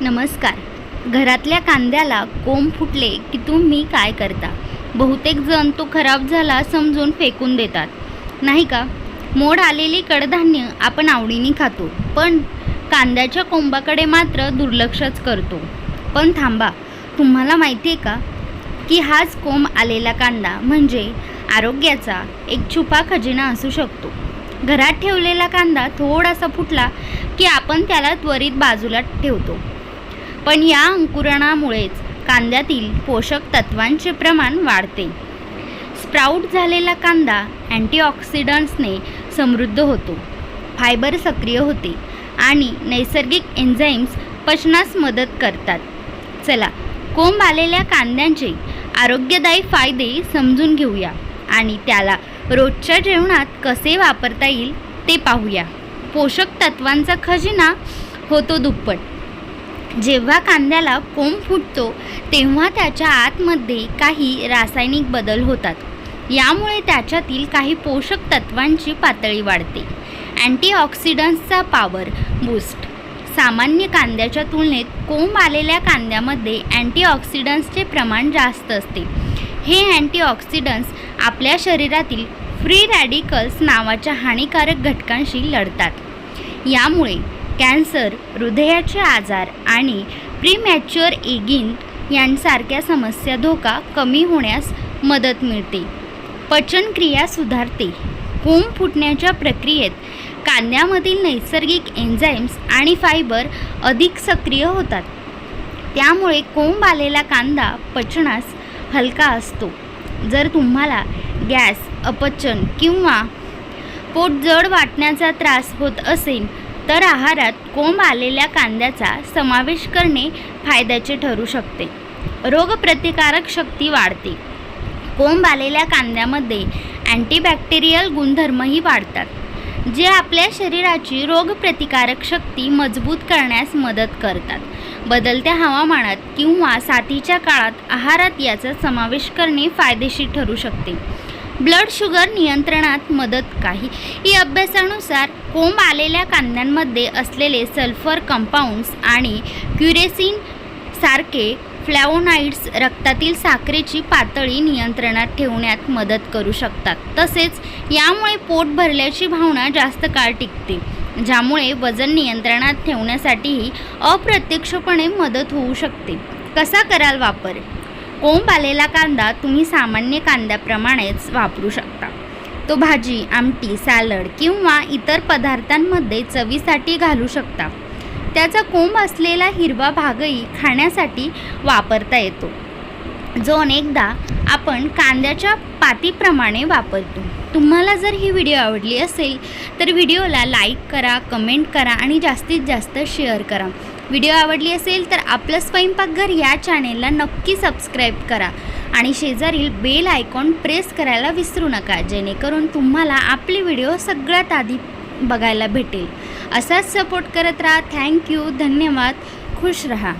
नमस्कार. घरातल्या कांद्याला कोंब फुटले की तुम्ही काय करता? बहुतेक जण तो खराब झाला समजून फेकून देतात. नाही का? मोड आलेली कडधान्य आपण आवडीने खातो पण कांद्याच्या कोंबाकडे मात्र दुर्लक्षच करतो. पण थांबा तुम्हाला माहिती आहे का? की हाच कोंब आलेला कांदा म्हणजे आरोग्याचा एक छुपा खजिना असू शकतो. घरात ठेवलेला कांदा थोडासा फुटला की आपण त्याला त्वरित बाजूला ठेवतो. पण या अंकुरणामुळेच कांद्यातील पोषक तत्वांचे प्रमाण वाढते. स्प्राऊट झालेला कांदा अँटीऑक्सिडंट्सने समृद्ध होतो फायबर सक्रिय होते आणि नैसर्गिक एन्झाईम्स पचनास मदत करतात. चला कोंब आलेल्या कांद्यांचे आरोग्यदायी फायदे समजून घेऊया आणि त्याला रोजच्या जेवणात कसे वापरता येईल ते पाहूया. पोषक तत्वांचा खजिना होतो दुप्पट. जेव्हा कांद्याला कोंब फुटतो तेव्हा त्याच्या आतमध्ये काही रासायनिक बदल होतात. यामुळे त्याच्यातील काही पोषक तत्वांची पातळी वाढते. अँटीऑक्सिडंट्सचा पॉवर बूस्ट सामान्य कांद्याच्या तुलनेत कोंब आलेल्या कांद्यामध्ये अँटीऑक्सिडंट्सचे प्रमाण जास्त असते. हे अँटीऑक्सिडंट्स आपल्या शरीरातील फ्री रॅडिकल्स नावाच्या हानिकारक घटकांशी लढतात. यामुळे कॅन्सर हृदयाचे आजार आणि प्रीमॅच्युअर एगिन यांसारख्या समस्या धोका कमी होण्यास मदत मिळते. पचनक्रिया सुधारते. कोंब फुटण्याच्या प्रक्रियेत कांद्यामधील नैसर्गिक एन्झाईम्स आणि फायबर अधिक सक्रिय होतात. त्यामुळे कोंब आलेला कांदा पचनास हलका असतो. जर तुम्हाला गॅस अपचन किंवा पोट जड वाटण्याचा त्रास होत असेल तर आहारात कोंब आलेल्या कांद्याचा समावेश करणे फायद्याचे ठरू शकते. रोगप्रतिकारक शक्ती वाढते. कोंब आलेल्या कांद्यामध्ये अँटीबॅक्टेरियल गुणधर्मही वाढतात जे आपल्या शरीराची रोगप्रतिकारक शक्ती मजबूत करण्यास मदत करतात. बदलत्या हवामानात किंवा साथीच्या काळात आहारात याचा समावेश करणे फायदेशीर ठरू शकते. ब्लड शुगर नियंत्रणात मदत काही. ही अभ्यासानुसार कोंब आलेल्या कांद्यांमध्ये असलेले सल्फर कंपाऊंड्स आणि क्युरेसिन सारखे फ्लॅवोनाइड्स रक्तातील साखरेची पातळी नियंत्रणात ठेवण्यात मदत करू शकतात. तसेच यामुळे पोट भरल्याची भावना जास्त काळ टिकते ज्यामुळे वजन नियंत्रणात ठेवण्यासाठीही अप्रत्यक्षपणे मदत होऊ शकते. कसा कराल वापर? कोंब आलेला कांदा तुम्ही सामान्य कांद्याप्रमाणेच वापरू शकता. तो भाजी आमटी सॅलड किंवा इतर पदार्थांमध्ये चवीसाठी घालू शकता. त्याचा कोंब असलेला हिरवा भागही खाण्यासाठी वापरता येतो. जो अनेकदा आपण कांद्याच्या पातीप्रमाणे वापरतो. तुम्हाला जर ही व्हिडिओ आवडली असेल तर व्हिडिओला लाईक करा कमेंट करा आणि जास्तीत जास्त शेअर करा. व्हिडिओ आवडली असेल तर आपलं स्वयंपाकघर या चॅनेलला नक्की सबस्क्राईब करा आणि शेजारील बेल आयकॉन प्रेस करायला विसरू नका जेणेकरून तुम्हाला आपले व्हिडिओ सगळ्यात आधी बघायला भेटेल. असाच सपोर्ट करत राहा. थँक्यू धन्यवाद. खुश रहा.